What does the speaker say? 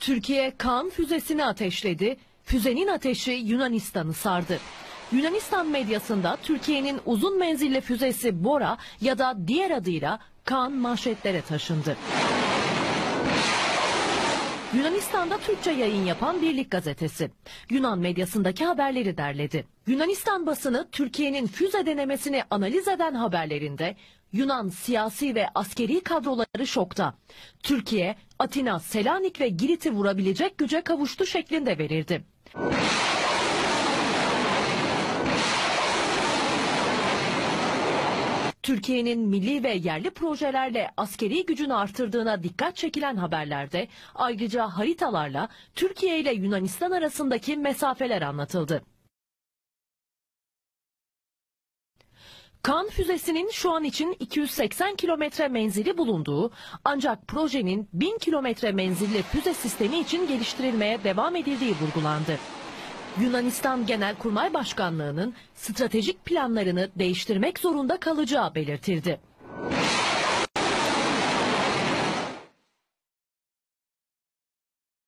Türkiye Kaan füzesini ateşledi. Füzenin ateşi Yunanistan'ı sardı. Yunanistan medyasında Türkiye'nin uzun menzilli füzesi Bora ya da diğer adıyla Kaan manşetlere taşındı. Yunanistan'da Türkçe yayın yapan Birlik Gazetesi. Yunan medyasındaki haberleri derledi. Yunanistan basını Türkiye'nin füze denemesini analiz eden haberlerinde Yunan siyasi ve askeri kadroları şokta. Türkiye, Atina, Selanik ve Girit'i vurabilecek güce kavuştu şeklinde verirdi. Türkiye'nin milli ve yerli projelerle askeri gücünü artırdığına dikkat çekilen haberlerde ayrıca haritalarla Türkiye ile Yunanistan arasındaki mesafeler anlatıldı. Kan füzesinin şu an için 280 kilometre menzili bulunduğu ancak projenin 1000 kilometre menzilli füze sistemi için geliştirilmeye devam edildiği vurgulandı. Yunanistan Genelkurmay Başkanlığı'nın stratejik planlarını değiştirmek zorunda kalacağı belirtildi.